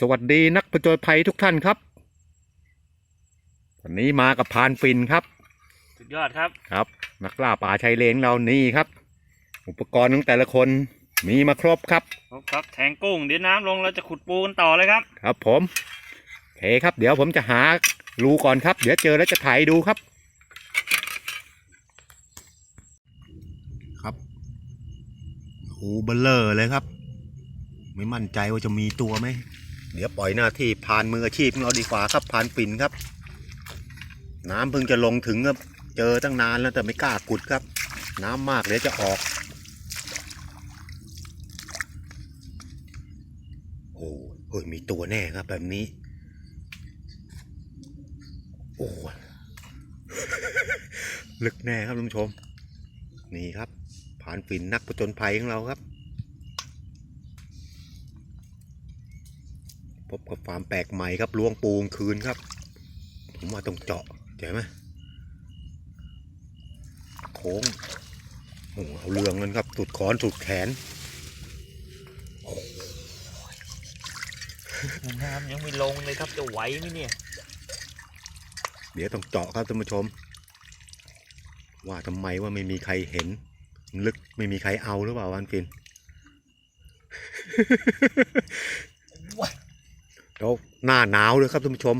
ครับสวัสดีนักประจนภัยทุกท่านครับ วันนี้มากับพรานฟินครับ สุดยอดครับ ครับ นักล่าป่าชายเลนเรานี่ครับ อุปกรณ์ของแต่ละคนมีมาครบครับ ครบครับแทงกุ้งเดี๋ยวน้ำลงเราจะขุดปูกันต่อเลยครับ ครับผมโอเคครับ เดี๋ยวผมจะหารูก่อนครับ เดี๋ยวเจอแล้วจะถ่ายดูครับ ครับหูเบลเลอร์เลยครับ ไม่มั่นใจว่าจะมีตัวไหม เดี๋ยวปล่อยหน้าที่พานมืออาชีพของเราดีกว่าครับพานปิ่นครับ น้ำเพิ่งจะลงถึงครับ เจอตั้งนานแล้วแต่ไม่กล้ากุดครับ น้ำมากเดี๋ยวจะออก โอ้เฮ้ยมีตัวแน่ครับแบบนี้ โอ้ลึกแน่ครับท่านผู้ชม นี่ครับ ผ่านฝินนักประจนภัยของเราครับ พบกับฟาร์มแปลกใหม่ครับล้วงปูกลางคืนครับ ผมว่าต้องเจาะเจ๋ไหมโค้งโอ้โหเอาเรื่องกันครับสุดคอนสุดแขนน้ำยังไม่ลงเลยครับจะไหวไหมเนี่ย เดี๋ยวต้องเจาะครับท่านผู้ชม ว่าทำไมว่าไม่มีใครเห็น ลึกไม่มีใครเอาหรือเปล่าวันฟิน แล้วหน้าหนาวเลยครับท่านผู้ชม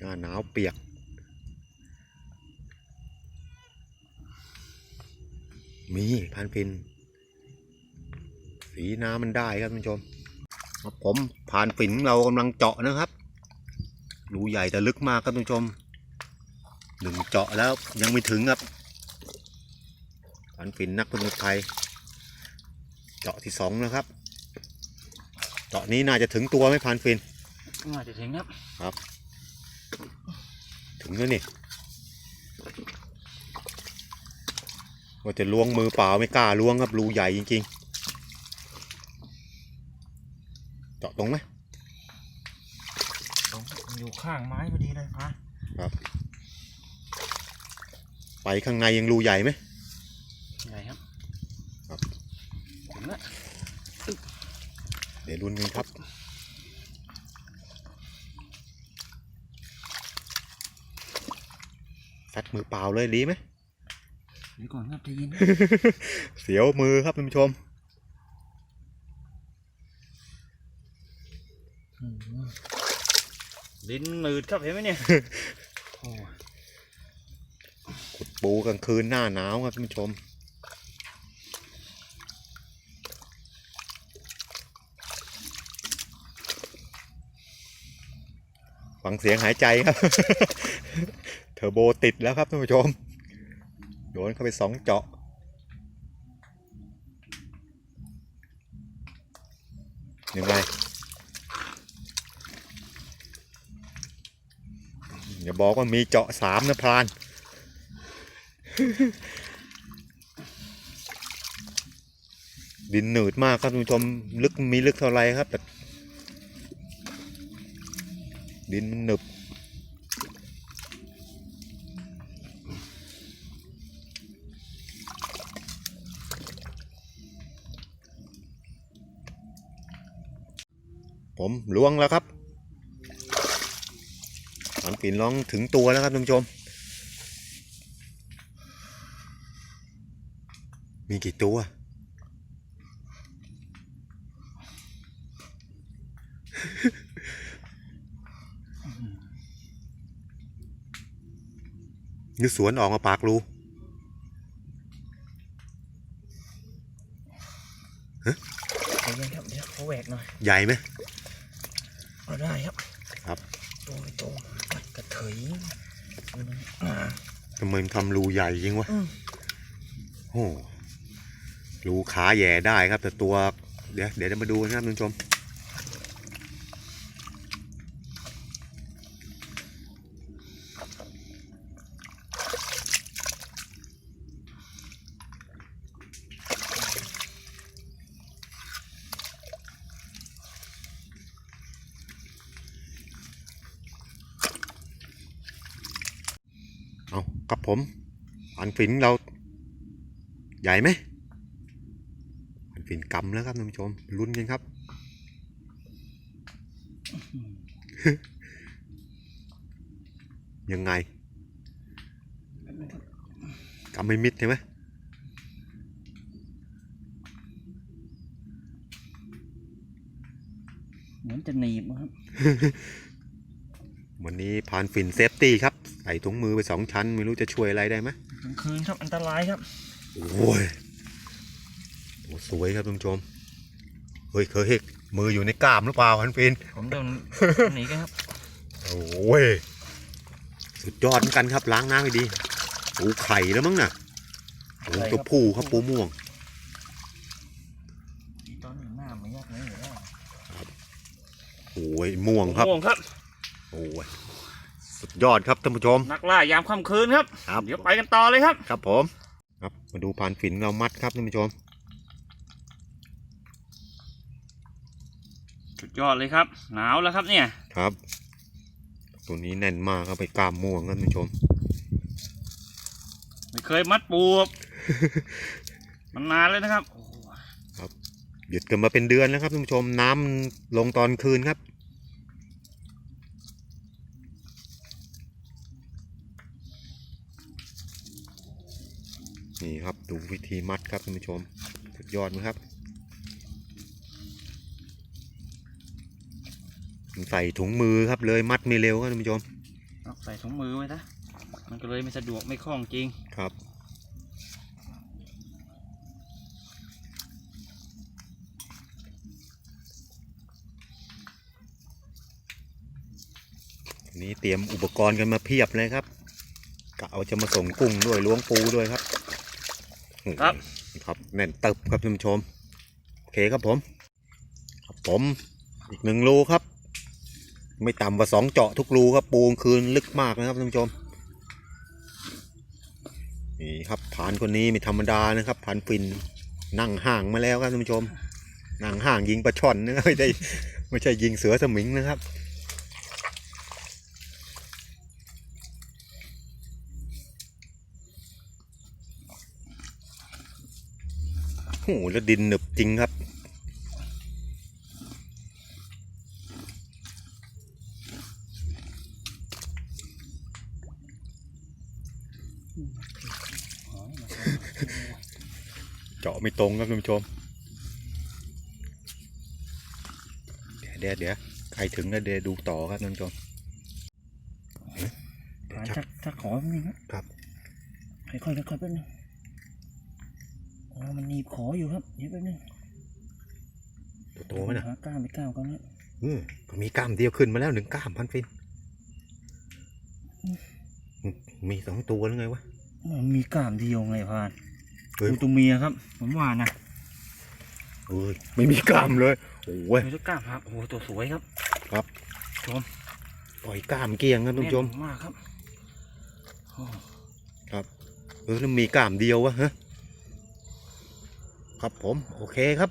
หน้าหนาวเปียกมีพันฟิน สีน้ำมันได้ครับท่านผู้ชมผมผ่านฝินเรากำลังเจาะนะครับรูใหญ่แต่ลึกมากครับท่านผู้ชมหนึ่งเจาะแล้วยังไม่ถึงครับผ่านฝินนักประจนภัย เจาะที่สองแล้วครับ เจาะนี้น่าจะถึงตัวไหมผ่านฝินน่าจะถึงครับ ถึงแล้วนี่ว่าจะล้วงมือเปล่าไม่กล้าล้วงครับรูใหญ่จริงๆ เจาะตรงไหมอยู่ข้างไม้พอดีเลยพะไปข้างในยังรูใหญ่ไหม ใหญ่ครับ ครับ ถึงแล้วเดี๋ยวลุ้นกันครับซัดมือเปล่าเลยดีไหมเดี๋ยวก่อนครับใจเย็นเสียวมือครับท่านผู้ชมลิ้นหนืดครับเห็นไหมเนี่ยโอ้ขุดปูกลางคืนหน้าหนาวครับท่านผู้ชม ฟังเสียงหายใจครับ เทอร์โบติดแล้วครับท่านผู้ชม โดนเข้าไปสองเจาะยังไงอย่าบอกว่ามีเจาะสามนะพรานดินหนืดมากครับท่านผู้ชมลึกมีลึกเท่าไรครับแต่ ดินมันหนึบผมล้วงแล้วครับหันปิ่นร้องถึงตัวแล้วครับท่านผู้ชม มีกี่ตัว นี่สวนออกมาปากรูใจเย็นครับเดี๋ยวเขาแหวกหน่อยใหญ่ไหมเอาได้ครับครับโตไปโตกระเถยอ่าทำไมมันทำรูใหญ่จริงวะอืมโอ้รูขาแหย่ได้ครับ แต่ตัว เดี๋ยวเดี๋ยวจะมาดูนะครับท่านผู้ชม เอาครับผมอัน ฝินเรา ใหญ่ไหมฝินกำแล้วครับท่านผู้ชมลุ้นกันครับยังไงกำไม่มิดใช่ไหมเหมือนจะหนีบนะครับ วันนี้ผ่านฝินเซฟตี้ครับ ใส่ถุงมือไปสองชั้น ไม่รู้จะช่วยอะไรได้ไหม กลางคืนครับอันตรายครับ โอ้ยโอ้สวยครับท่านผู้ชม เฮ้ยเคยเฮกมืออยู่ในกล้ามหรือเปล่าพันฟินผมโดนหนีกันครับ โอ้ยสุดยอดเหมือนกันครับล้างน้ำให้ดีปูไข่แล้วมั้งน่ะโอ้ตัวผู้ครับปูม่วงอีตอนหนึ่งหน้าไม่ยากเลยเหรอโอ้ยม่วงครับม่วงครับโอ้ย สุดยอดครับท่านผู้ชม นักล่ายามค่ำคืนครับ ครับ เดี๋ยวไปกันต่อเลยครับ ครับผม ครับมาดูพานฝินเรามัดครับท่านผู้ชม สุดยอดเลยครับ หนาวแล้วครับเนี่ย ครับ ตัวนี้แน่นมากครับไปกล้ามม่วงครับท่านผู้ชม ไม่เคยมัดปูครับมันนานเลยนะครับโอ้โหหยุดกันมาเป็นเดือนแล้วครับท่านผู้ชมน้ำมันลงตอนคืนครับ นี่ครับดูวิธีมัดครับท่านผู้ชมสุดยอดไหมครับใส่ถุงมือครับเลยมัดไม่เร็วครับท่านผู้ชมเอาใส่ถุงมือไว้นะมันก็เลยไม่สะดวกไม่คล่องจริงครับนี่เตรียมอุปกรณ์กันมาเพียบเลยครับกะเอาจะมาส่งกุ้งด้วยล้วงปูด้วยครับโอ้โห ครับ ครับแน่นตึบครับท่านผู้ชม โอเคครับผมครับผมอีกหนึ่งรูครับ ไม่ต่ำกว่าสองเจาะทุกรูครับปูกลางคืนลึกมากนะครับท่านผู้ชมนี่ครับผ่านคนนี้ไม่ธรรมดานะครับผ่านฟินนั่งห่างมาแล้วครับท่านผู้ชมนั่งห่างยิงปลาช่อนนะไม่ได้ไม่ใช่ยิงเสือสมิงนะครับ โอ้โหแล้วดินหนึบจริงครับ เจาะไม่ตรงครับท่านผู้ชม เดี๋ยวเดี๋ยวเดี๋ยวใครถึงก็เดี๋ยวดูต่อครับท่านผู้ชมผ่านจะจะขอแป๊บนึงครับครับ ค่อยๆค่อยๆแป๊บนึง อ๋อมันหนีบขออยู่ครับ เดี๋ยวแป๊บนึงตัวโตไหมนะหาก้ามไปก้าวกันนะเออก็มีกล้ามเดียวขึ้นมาแล้วหนึ่งกล้ามพันฟินมีสองตัวแล้วไงวะมันมีก้ามเดียวไงพานเฮ้ยดูตัวเมียครับ ผมว่านะเอ้ยไม่มีกล้ามเลยโอ้ยดูตัวกล้ามครับโอ้โหตัวสวยครับปล่อยกล้ามเกลียงครับท่านผู้ชมแน่นมากครับโอ้เออแล้วมีกล้ามเดียววะฮะ ครับผมโอเคครับ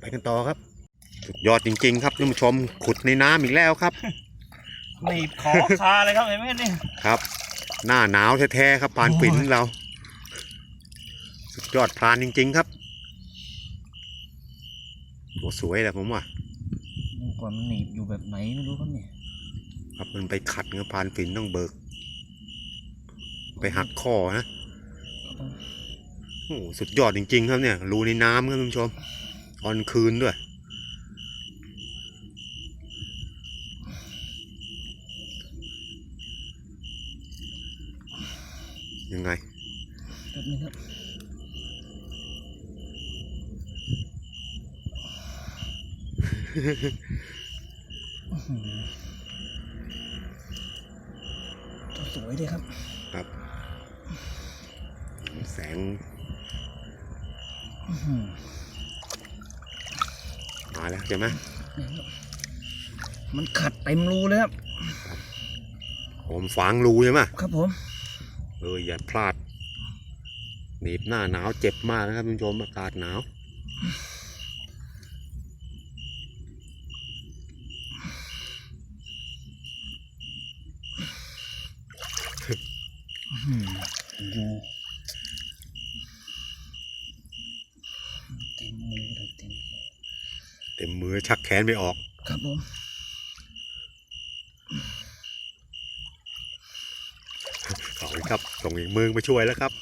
ไปกันต่อครับ สุดยอดจริง ๆ ครับท่านผู้ชมขุดในน้ำอีกแล้วครับหนีบขอคาเลยครับเห็นไหมเนี่ยครับ หน้าหนาวแท้ๆครับปานปิ่นของเรา สุดยอดพรานจริง ๆ ครับตัวสวยแหละผมว่าดูก่อนมันหนีบอยู่แบบไหนไม่รู้ครับเนี่ยครับมันไปขัดเงพานฝินต้องเบิก ไปหักคอนะ โอ้โหสุดยอดจริง ๆ ครับเนี่ย รูในน้ำครับท่านผู้ชมตอนคืนด้วย ยังไงแป๊บนึงครับอื้อหือตัวสวยเลยครับ แสงอื้อหือ มาแล้วใช่ไหมมันขัดเต็มรูเลยครับผมฝังรูใช่ไหมครับผมเอออย่าพลาดหนีบหน้าหนาวเจ็บมากนะครับคุณผู้ชมอากาศหนาว อื้อหือดูเต็มมือเลย ต็มมือ ชักแขนไม่ออก ครับผมเอาอีกครับส่งอีกมือมาช่วยแล้วครับ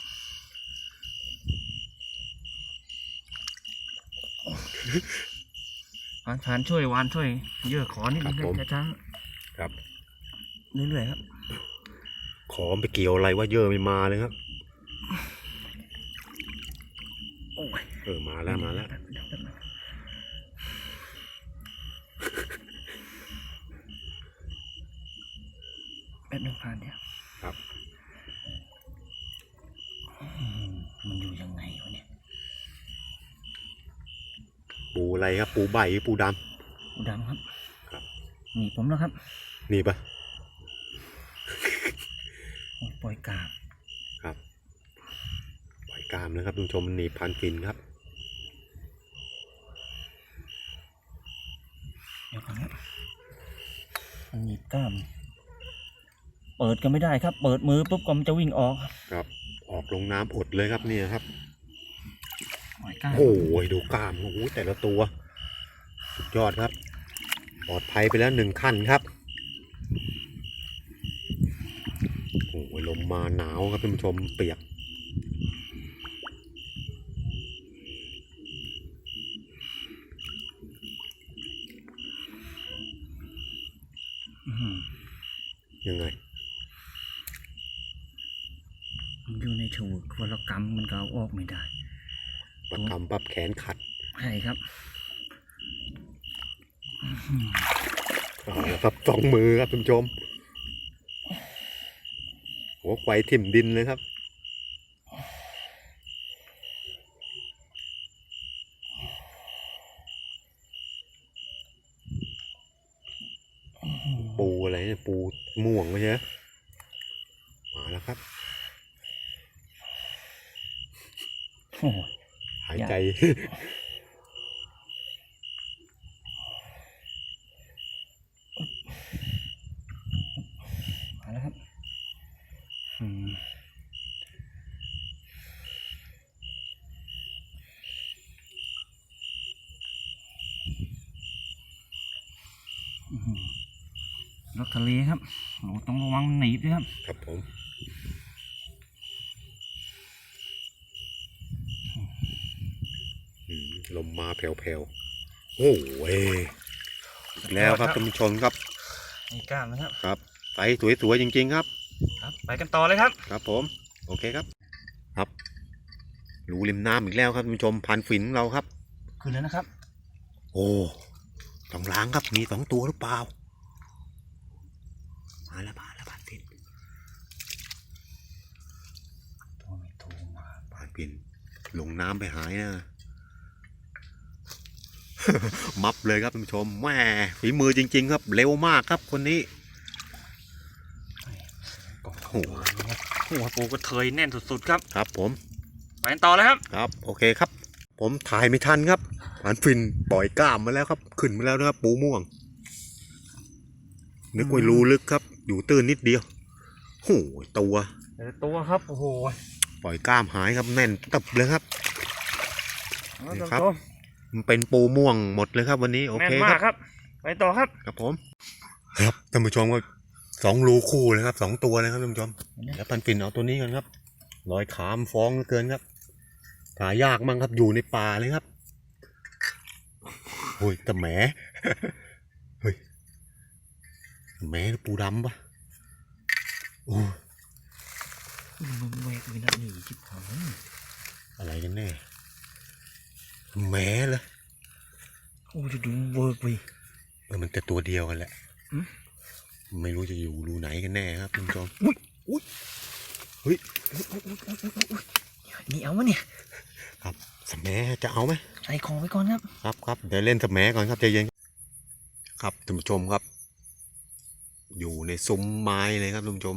วานผานช่วยวานช่วยเยอะขอนิดนึงครับผม ช้าครับ ๆเรื่อยๆครับขอไปเกี่ยวอะไรว่าเยอะไม่มาเลยครับ โอ้ยเออมาแล้วมาแล้ว ป๊บเดี๋ยแป๊บนึงแป๊บนึงผ่านเดี๋ยว ครับ อืมมัน อยู่ยังไงวะเนี่ย ปูอะไรครับ ปูใบปูดปูดำครับครับ หนีผมแล้วครับำนี่ปะโอ้ยปล่อยกาบครับปล่อยกล้ามนะครับทุกผู้ชมมันหนีบพันฟินครับ เดี๋ยวก่อนครับมันหนีบกล้าม เปิดก็ไม่ได้ครับ เปิดมือปุ๊บก็มันจะวิ่งออกครับออก ลงน้ำอดเลยครับเนี่ยครับปล่อยกล้ามโอ้ยดูกล้ามโอ้โหแต่ละตัว สุดยอดครับปลอดภัยไปแล้วหนึ่งขั้นครับโอ้ยลมมาหนาวครับท่านผู้ชมเปียก อื้อหือ ยังไง มันอยู่ในฉว กวรกรรมมันก็เอาออกไม่ได้ประกำปับแขนขัดใช่ครับอื้อหือเอาละครับสองมือครับท่านผู้ชมหัวไฟทิ่มดินเลยครับ ปูอะไรเนี่ยปูม่วงไม่ใช่ไหมมาแล้วครับ โอ้ย หายใจ มาแล้วครับอืมรถทะเลครับโอ้ต้องระวังมันหนีบด้วยครับ ครับผมอืม ลมมาแผ่วๆ โอ้ยอีกแล้วครับท่านผู้ชมครับมีกล้ามนะครับครับไฟสวยๆจริง ๆ ครับ ครับ ไปกันต่อเลยครับ ครับผม โอเคครับ ครับรูริมน้ำอีกแล้วครับท่านผู้ชมพันฝินของเราครับขึ้นแล้วนะครับ โอ้ต้องล้างครับมีสองตัวหรือเปล่ามาแล้วมาแล้วพันฝินตัวไม่โทรมาพันฝินลงน้ำไปหายนะ มับเลยครับท่านผู้ชมแหม่ฝีมือจริง ๆ ครับ เร็วมากครับคนนี้โอ้โหโอ้โหหัวปูกระเทยแน่นสุดๆครับครับ ผมไปกันต่อเลยครับครับ โอเคครับ ผมถ่ายไม่ทันครับพันฝินปล่อยกล้ามมาแล้วครับขึ้นมาแล้วนะครับปูม่วง นึกว่ารูลึกครับ อยู่ตื้นนิดเดียวโอ้โหตัวเดี๋ยวตัวครับโอ้โหปล่อยกล้ามหายครับแน่นตับเลยครับเอานี่ท่านครับผู้ชมมัน เป็นปูม่วงหมดเลยครับ วันนี้โอแน่เคนคมารักบครับ ไปต่อครับ ครับผม ครับท่านผู้ชมก็สองรูคู่เลยครับสองตัวเลยครับท่านผู้ชมแล้วพันฟินเอาตัวนี้กันครับรอยขามนฟ้องเหลือเกินครับหายากมั้งครับอยู่ในป่าเลยครับโอ้ยแต่แหม เฮ้ยแหมปูดำปะโอ้มันแหวกวินาทีชิบหายอะไรกันแน่ แหมเลยโอ้จะดูเวิร์กเว้ยเออมันแต่ตัวเดียวกันแหละอืมไม่รู้จะอยู่รูไหนกันแน่ครับคุณผู้ชมนี่เอาวะเนี่ย ครับสแหมจะเอาไหมใส่ของไว้ก่อนครับ ครับครับเดี๋ยวเล่นสแหมก่อนครับใจเย็นครับท่านผู้ชมครับ อยู่ในซุ้มไม้เลยครับท่านผู้ชม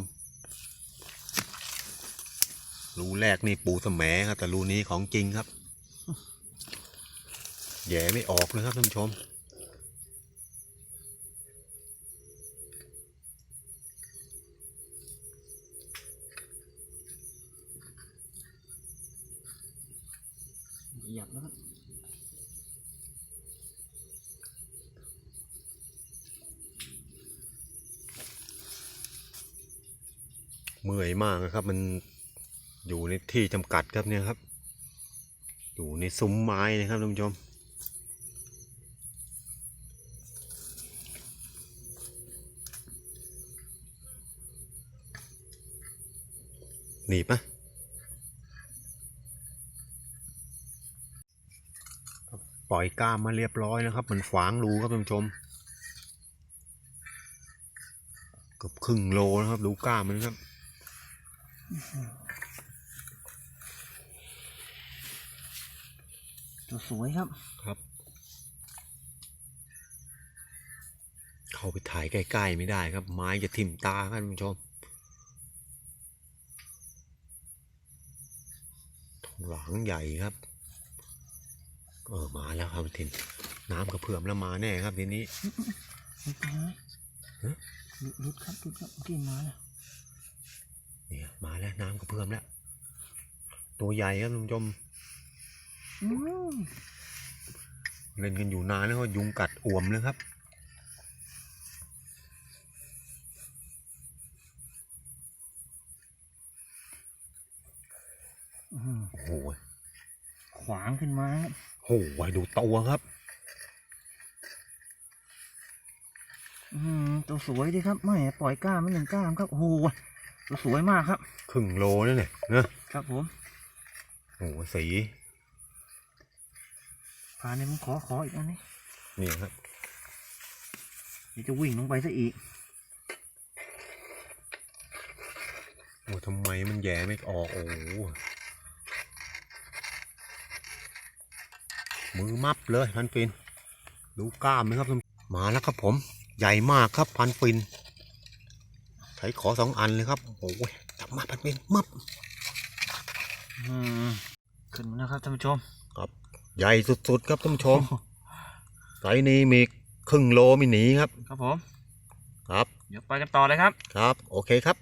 รูแรกนี่ปูสแหมครับแต่รูนี้ของจริงครับ แย่ไม่ออกนะครับท่านผู้ชม หยับแล้วเมื่อยมากนะครับ มันอยู่ในที่จำกัดครับเนี่ยครับ อยู่ในซุ้มไม้นะครับท่านผู้ชม หนีบปะปล่อยกล้ามมาเรียบร้อยนะครับ มันฝางรูครับท่านผู้ชมเกือบครึ่งโลนะครับ ดูกล้ามมันครับตัวสวยครับครับ เข้าไปถ่ายใกล้ๆไม่ได้ครับ ไม้จะทิ่มตาครับท่านผู้ชม ทองหลางใหญ่ครับเออมาแล้วครับทินน้ำกระเพื่อมแล้วมาแน่ครับทีนี้หลุดไปไหมฮะหลุดหลุดครับหลุดครับเมื่อกินมาแล้วเนี่ยมาแล้วน้ำกระเพื่อมแล้ว ตัวใหญ่ครับท่านผู้ชมอืมเล่นกันอยู่นานแล้วก็ยุงกัดอ่วมเลยครับ โอ้โหขวางขึ้นมาครับโอ้โหดูตัวครับ อืมตัวสวยดีครับไม่ปล่อยกล้ามไม่หนึ่งกล้ามครับโอ้โหตัวสวยมากครับครึ่งโลนั่นเนี่ยนะครับผมโอ้โหสีพาเนี่ยผมขอขออีกอันนี้นี่ครับเดี๋ยวจะวิ่งลงไปซะอีกโอ้ทำไมมันแย่ไม่ออกโอ้ มือมับเลยพันฟินดูกล้ามไหมครับท่านมาแล้วครับผม ใหญ่มากครับพันฟินใช้ขอสองอันเลยครับโอ้ยจับมาพันฟินมับอืมขึ้นมาแล้วครับท่านผู้ชมครับ ใหญ่สุดๆครับท่านผู้ชมไซส์นี้มีครึ่งโลไม่หนีครับ ครับผม ครับ เดี๋ยวไปกันต่อเลยครับ ครับ โอเคครับ